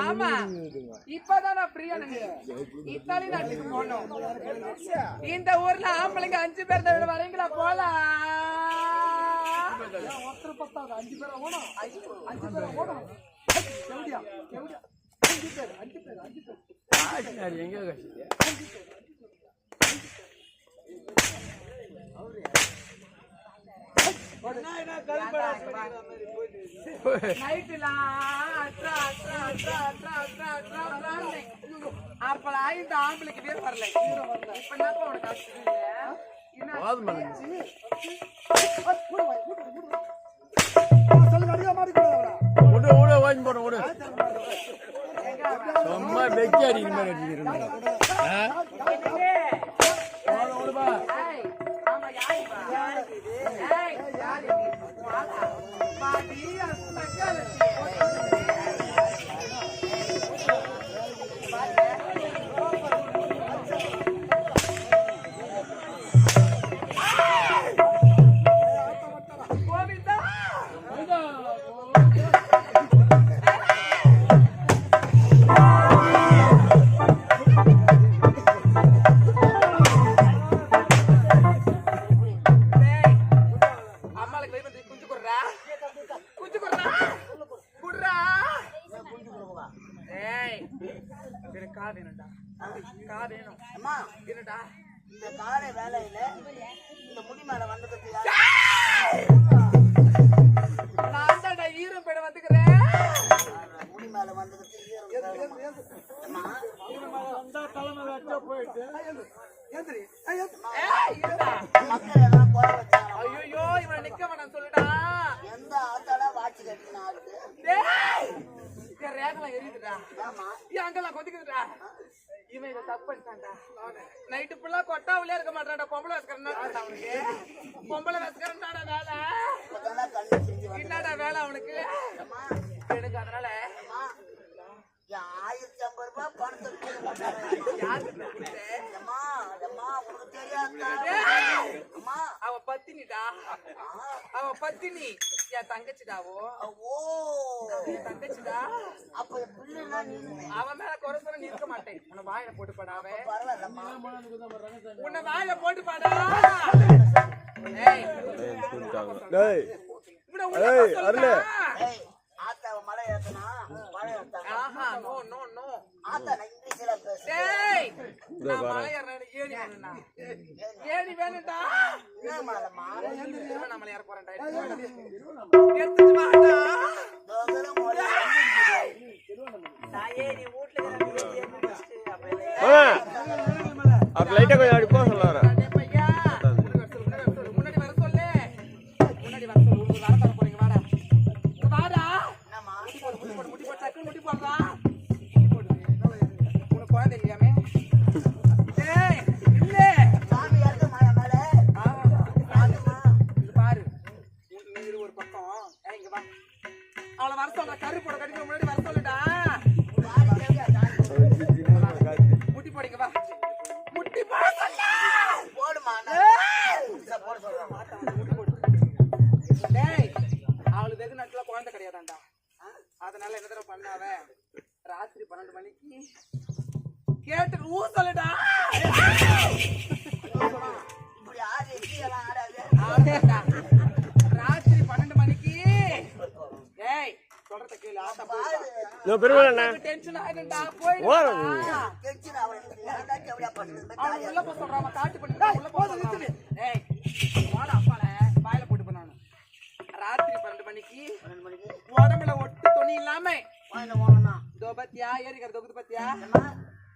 ஆமா. இப்பதான் நான் ஃப்ரீயா இத்தாலி நாட்டுக்கு போனோம். இந்த ஊர்ல ஆம்பளைங்க அஞ்சு பேர் தவிர வரீங்களா? போலாம். ஒருத்தர் அஞ்சு பேரை ஓடும் அஞ்சு பேரை ஓடும் எப்படியா எப்படியா அஞ்சு பேர் அஞ்சு பேர் அஞ்சு பேர் அப்பலாம் இந்த ஆம்பளைக்கு பேர் வரல இப்ப என்னப்பா உனக்கு வாங்கி போடு விடு சும்மா வெக்கி அடிக்கிற மாதிரி அடிக்கிறேன் எனக்கு கா வேணும்டா. கா வேணும். அம்மா என்னடா? இந்த காலை வேலையில இந்த முடி மேல வந்ததுக்கு? நான் தான்டா ஈரம் பெட வந்துக்கிறேன். முடி மேல வந்ததுக்கு ஈரம்? அம்மா ஏந்திரி. ஏய், இருடா. மக்கள் என் அங்கெல்லாம் கொதிக்குதுடா. இவன் இதை தப்பு பண்ணிட்டான்டா. நைட்டு ஃபுல்லா கொட்டாவிலே இருக்க மாட்டான்டா. பொம்பளை வச்சுக்கிறேன்னா அவனுக்கு. பொம்பளை வச்சுக்கிறேன்டாடா வேலை. என்னடா வேலை அவனுக்கு? எனக்கு அதனால. ஆயிரத்தி ஐம்பது ரூபாய் பணத்தை தெரியாதா? டேய், அம்மா. அவ பத்தினிடா. அவ பத்தினி. என் தங்கச்சிடாவோ? ஓ. என் தங்கச்சிடா. அப்ப என் பிள்ளைனா நீ அவன் மேல குறை சொல்ல நீ இருக்க மாட்டேன். உன்னை வாயில போட்டு படாவே உன்னை வாயில போட்டு பாடா டேய் அருளு. ஆத்தாவை மழை ஏத்தனா ஏத்தாங்க ஆஹா நோ நோ நோ ஆத்தா நான் இங்கிலீஷ்ல பேசுறேன். டேய் நான் மலை ஏறேன் ஏணி வேணும்டா ஏணி வேணும்டா நம்மள போறேன்டா எடுத்துட்டு வாடா வீட்டுல அப்ப லைட்டா கொஞ்சம் அப்படி போட்டு பண்ணானு ராத்திரி பன்னெண்டு மணிக்கு உடம்புல ஒட்டு துணி இல்லாம இதோ பத்தியா ஏரிக்கிற தொகுது பத்தியா?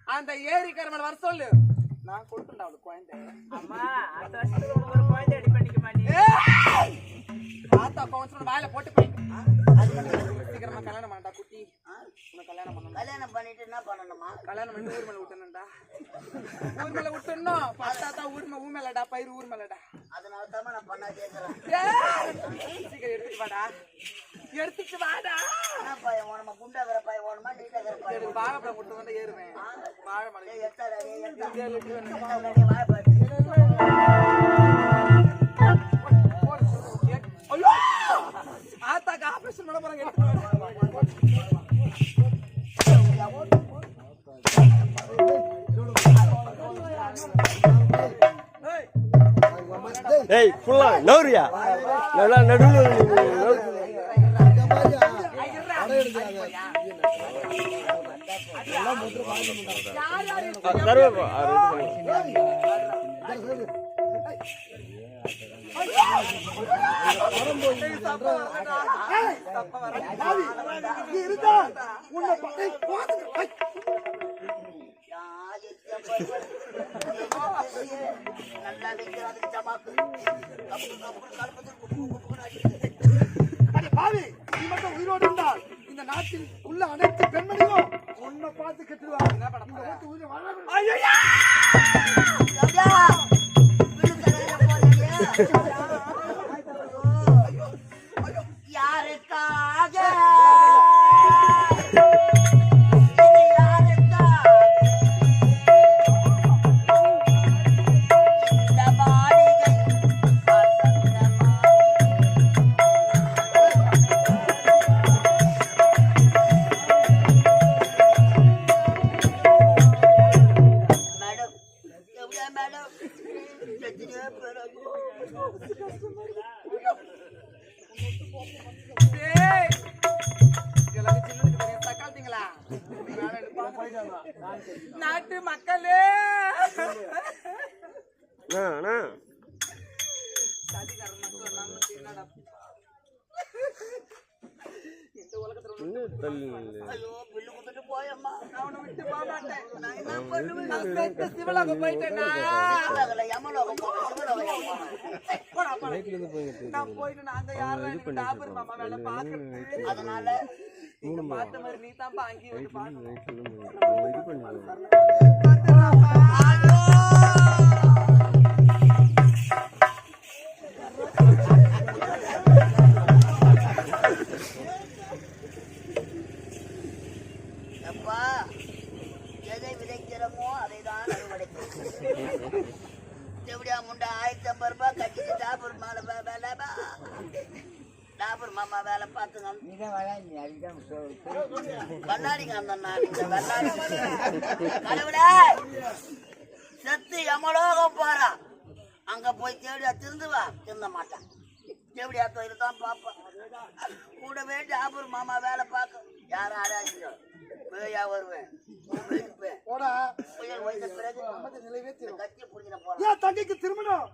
அந்த ஏரிக்கிற மேல வர சொல்லு. நான் கொடுத்துண்டா அவளுக்கு குழந்தை. அம்மா அடுத்த ஒரு குழந்தை அடி பண்ணிக்க மாட்டேன் ஏய்! தாத்தா கவுன்சிலர் வாயில போட்டு கல்யாணம் பண்ணி ஊர் மேல விட்டணும்டா ஊர் மேல விட்டணும் பத்தாத்தா ஊர் மேல ஊ மேலடா பயிர் ஊர் மேலடா. அதனால தான் நான் பண்ணா கேட்கறேன் ஏய்! சீக்கிரம் எடுத்துட்டு வாடா. எடுத்துட்டு வாடா. பையன் ஓனமா குண்டாகிற பையன் ஓனமா நீட்டாகிற பையன் எனக்கு வாழைப்பழம் விட்டு வந்து ஏறுவேன். வாழைமலை ஏய், எத்தாடா, டேய் ஃபுல்லா நவுரியா நல்லா நடுவில் நவுரு. இருந்தா உன்னை நல்லா ஜமாக்கு குப்புன்னு அடிக்குது அட பாவி, நீ மட்டும் உயிரோடு இருந்தால் இந்த நாட்டில் உள்ள அனைத்து பெண்மணிகளும் உன்னை பார்த்து கெட்டுருவாங்க நாட்டு மக்களே. இந்த உலகத்துல போயம்மா. நான் உன்னை விட்டு போக மாட்டேன் நான் என்ன பண்ணுவேன்? நான் செத்து சிவலோகம் போயிட்டேனா? சிவலோகம்ல யமலோகம் போவேன் சிவலோகம் போடா, போடா. நான் போயிட்டு நான் அங்க யாரும் எனக்கு டாபர் மாமா வேலை பாக்குறது அதனால நீங்க பார்த்த மாதிரி நீ தான் அங்கேயே வந்து பாக்கணும் மாமா வேலை பார்த்துங்க. கண்ணாடிங்க அந்த கடவுளே செத்து எமலோகம் போறான் அங்க போய் தேடியா திருந்துவா திருந்த மாட்டான் தேவடியா தொழில் தான் பார்ப்பான். கூடவே டாபர் மாமா வேலை பார்க்க. யாரும் ஆடாதீங்க பேயா வருவேன். புயல் வந்த பிறகு கட்சி புரிஞ்சிட போறேன். தங்கைக்கு திருமணம்?